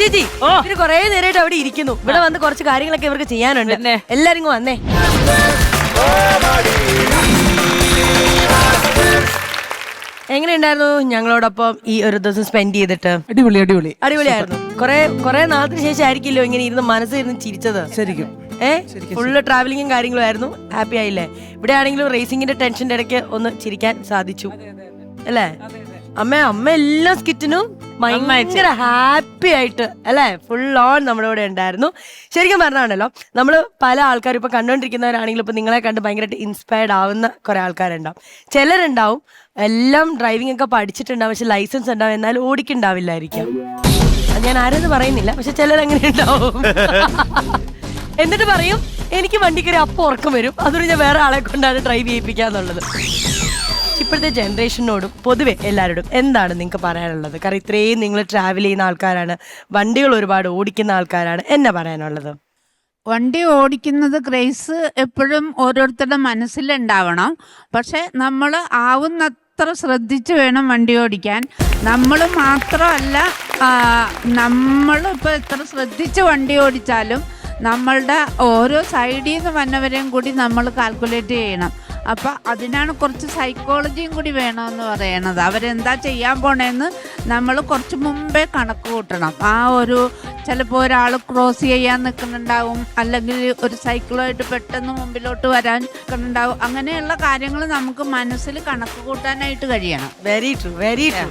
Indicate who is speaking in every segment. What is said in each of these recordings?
Speaker 1: ചേച്ചി
Speaker 2: ഓ.
Speaker 1: ഇവർ കൊറേ നേരമായിട്ട് അവിടെ ഇരിക്കുന്നു. ഇവിടെ വന്ന് കുറച്ച് കാര്യങ്ങളൊക്കെ ഇവർക്ക് ചെയ്യാനുണ്ട്. എല്ലാരും വന്നേ. എങ്ങനെയുണ്ടായിരുന്നു ഞങ്ങളോടൊപ്പം ഈ ഒരു ദിവസം സ്പെൻഡ് ചെയ്തിട്ട്?
Speaker 3: അടിപൊളി അടിപൊളി.
Speaker 1: അടിപൊളിയായിരുന്നു. കൊറേ കൊറേ നാളത്തിന് ശേഷം ആയിരിക്കില്ലോ ഇങ്ങനെ ഇരുന്ന് മനസ്സിരുന്ന് ചിരിച്ചത്.
Speaker 3: ശരിക്കും.
Speaker 1: ഏഹ് ഫുള്ള് ട്രാവലിങ്ങും കാര്യങ്ങളും ആയിരുന്നു. ഹാപ്പി ആയില്ലേ? ഇവിടെ ആണെങ്കിലും റേസിംഗിന്റെ ടെൻഷന്റെ ഇടയ്ക്ക് ഒന്ന് ചിരിക്കാൻ സാധിച്ചു. അല്ലേ? അമ്മ അമ്മ എല്ലാ സ്കിറ്റിനും ഭയങ്കര ഹാപ്പി ആയിട്ട് അല്ലേ? ഫുൾ ഓൺ നമ്മുടെ കൂടെ ഉണ്ടായിരുന്നു. ശരിക്കും പറഞ്ഞാണല്ലോ നമ്മൾ പല ആൾക്കാരും ഇപ്പൊ കണ്ടുകൊണ്ടിരിക്കുന്നവരാണെങ്കിലും ഇപ്പൊ നിങ്ങളെ കണ്ട് ഭയങ്കരമായിട്ട് ഇൻസ്പയർഡ് ആവുന്ന കുറെ ആൾക്കാരുണ്ടാവും. ചിലരുണ്ടാവും എല്ലാം ഡ്രൈവിംഗ് ഒക്കെ പഠിച്ചിട്ടുണ്ടാവും പക്ഷെ ലൈസൻസ് ഉണ്ടാവും എന്നാൽ ഓടിക്കുണ്ടാവില്ലായിരിക്കാം അത് ഞാൻ ആരെന്ന് പറയുന്നില്ല പക്ഷെ ചിലർ അങ്ങനെ ഉണ്ടാവും എന്നിട്ട് പറയും എനിക്ക് വണ്ടി കയറി അപ്പം ഉറക്കം വരും അതുകൊണ്ട് ഞാൻ വേറെ ആളെ കൊണ്ടാണ് ഡ്രൈവ് ചെയ്യിപ്പിക്കാന്നുള്ളത്. ഇപ്പോഴത്തെ ജനറേഷനോടും പൊതുവെ എല്ലാവരോടും എന്താണ് നിങ്ങൾക്ക് പറയാനുള്ളത്? കാരണം ഇത്രയും നിങ്ങൾ ട്രാവൽ ചെയ്യുന്ന ആൾക്കാരാണ് വണ്ടികൾ ഒരുപാട് ഓടിക്കുന്ന ആൾക്കാരാണ് എന്നാ പറയാനുള്ളത്?
Speaker 4: വണ്ടി ഓടിക്കുന്നത് ക്രേസ് എപ്പോഴും ഓരോരുത്തരുടെ മനസ്സിലുണ്ടാവണം. പക്ഷെ നമ്മൾ ആവുന്നത്ര ശ്രദ്ധിച്ച് വേണം വണ്ടി ഓടിക്കാൻ. നമ്മൾ മാത്രമല്ല നമ്മൾ ഇപ്പോൾ എത്ര ശ്രദ്ധിച്ച് വണ്ടി ഓടിച്ചാലും നമ്മളുടെ ഓരോ സൈഡിൽ നിന്ന് വന്നവരെയും കൂടി നമ്മൾ കാൽക്കുലേറ്റ് ചെയ്യണം. അപ്പം അതിനാണ് കുറച്ച് സൈക്കോളജിയും കൂടി വേണമെന്ന് പറയണത്. അവരെന്താ ചെയ്യാൻ പോണേന്ന് നമ്മൾ കുറച്ച് മുമ്പേ കണക്ക് കൂട്ടണം. ആ ഒരു ചിലപ്പോൾ ഒരാൾ ക്രോസ് ചെയ്യാൻ നിൽക്കുന്നുണ്ടാവും അല്ലെങ്കിൽ ഒരു സൈക്കിളുമായിട്ട് പെട്ടെന്ന് മുമ്പിലോട്ട് വരാൻ നിൽക്കുന്നുണ്ടാവും അങ്ങനെയുള്ള കാര്യങ്ങൾ നമുക്ക് മനസ്സിൽ കണക്ക് കൂട്ടാനായിട്ട് കഴിയണം.
Speaker 1: Very true very true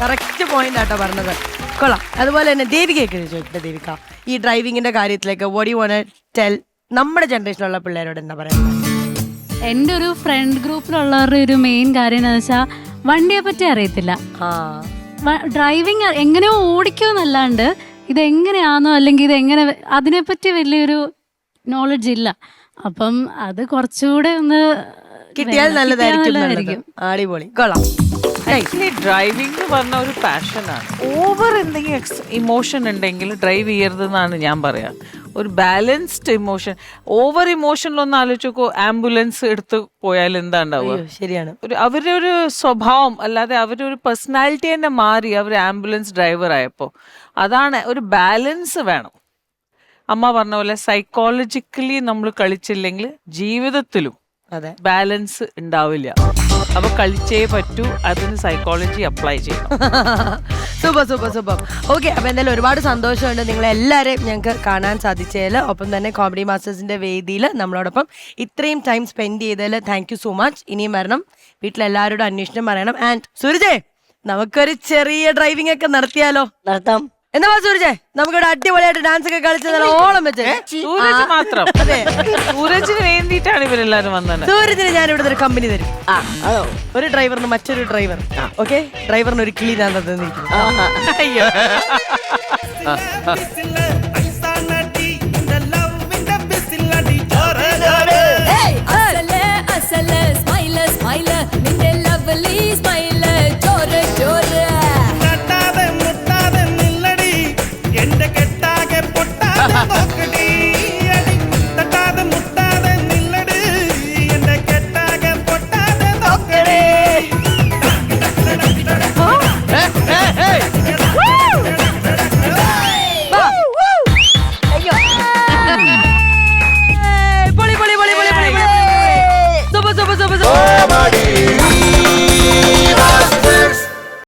Speaker 1: correct point ആട്ടോ പറഞ്ഞത്. കൊള്ളാം. അതുപോലെ തന്നെ ദേവികയൊക്കെ ചോദിക്കട്ടെ ദേവിക. ഈ ഡ്രൈവിങ്ങിന്റെ കാര്യത്തിലേക്ക് വോടി വോണ ടെൽ നമ്മുടെ ജനറേഷനിലുള്ള പിള്ളേരോട് എന്താ പറയുക
Speaker 5: എന്റെ ഒരു ഫ്രണ്ട് ഗ്രൂപ്പിലുള്ളവരുടെ ഒരു മെയിൻ കാര്യം എന്ന് വെച്ചാൽ വണ്ടിയെ പറ്റി അറിയത്തില്ല.
Speaker 1: ആ.
Speaker 5: ഡ്രൈവിംഗ് എങ്ങനെയോ ഓടിക്കുമെന്നല്ലാണ്ട് ഇത് എങ്ങനെയാണോ അല്ലെങ്കിൽ ഇത് എങ്ങനെ അതിനെപ്പറ്റി വലിയൊരു നോളജ് ഇല്ല. അപ്പം അത് കുറച്ചുകൂടെ ഒന്ന്
Speaker 1: കിട്ടിയാൽ നല്ലതായിരിക്കും. അടിപൊളി. കൊള്ളാം.
Speaker 2: ആക്ച്വലി ഡ്രൈവിംഗ് എന്ന് പറഞ്ഞ ഒരു പാഷനാണ് ഓവർ എന്തെങ്കിലും ഇമോഷൻ ഉണ്ടെങ്കിൽ ഡ്രൈവ് ചെയ്യരുതെന്നാണ് ഞാൻ പറയാ. ഒരു ബാലൻസ്ഡ് ഇമോഷൻ ഓവർ ഇമോഷനിലൊന്നും ആലോചിച്ചോക്കോ ആംബുലൻസ് എടുത്ത് പോയാൽ എന്താ ഉണ്ടാവുക
Speaker 1: ശരിയാണ്.
Speaker 2: ഒരു അവരുടെ ഒരു സ്വഭാവം അല്ലാതെ അവരുടെ ഒരു പേഴ്സണാലിറ്റി തന്നെ മാറി അവർ ആംബുലൻസ് ഡ്രൈവർ ആയപ്പോൾ അതാണ് ഒരു ബാലൻസ് വേണം. അമ്മ പറഞ്ഞ പോലെ സൈക്കോളജിക്കലി നമ്മൾ കളിച്ചില്ലെങ്കിൽ ജീവിതത്തിലും
Speaker 1: അതെ.
Speaker 2: ബാലൻസ് ഉണ്ടാവില്ല. അപ്പൊ കളിച്ചേ പറ്റൂ അതിന് സൈക്കോളജി അപ്ലൈ ചെയ്യണം.
Speaker 1: Super super super. ഓക്കെ അപ്പൊ എന്തായാലും ഒരുപാട് സന്തോഷമുണ്ട് നിങ്ങളെ എല്ലാവരെയും ഞങ്ങൾക്ക് കാണാൻ സാധിച്ചതിൽ ഒപ്പം തന്നെ കോമഡി മാസ്റ്റേഴ്സിന്റെ വേദിയിൽ നമ്മളോടൊപ്പം ഇത്രയും ടൈം സ്പെൻഡ് ചെയ്തതിൽ താങ്ക് യു സോ മച്ച് ഇനിയും വരണം. വീട്ടിലെല്ലാവരോടും അന്വേഷണം പറയണം. ആൻഡ് സുരജേ നമുക്കൊരു ചെറിയ ഡ്രൈവിംഗ് ഒക്കെ നടത്തിയാലോ?
Speaker 6: നടത്താം.
Speaker 1: എന്നാ സൂരജ്? നമുക്ക് നമുക്കിവിടെ അടിപൊളിയായിട്ട് ഡാൻസ് ഒക്കെ കളിച്ച് നല്ല ഓളം വെച്ച്.
Speaker 2: സൂരജ് മാത്രം.
Speaker 1: അതെ.
Speaker 2: സൂരജിന് വേണ്ടിയിട്ടാണ് ഇവരെല്ലാരും വന്നത്.
Speaker 1: സൂരജിന് ഞാൻ ഇവിടെ ഒരു കമ്പനി തരും. ഒരു ഡ്രൈവറിന് മറ്റൊരു ഡ്രൈവർ ഓക്കെ ഡ്രൈവറിന് ഒരു കിളി ഞാൻ
Speaker 2: അയ്യോ.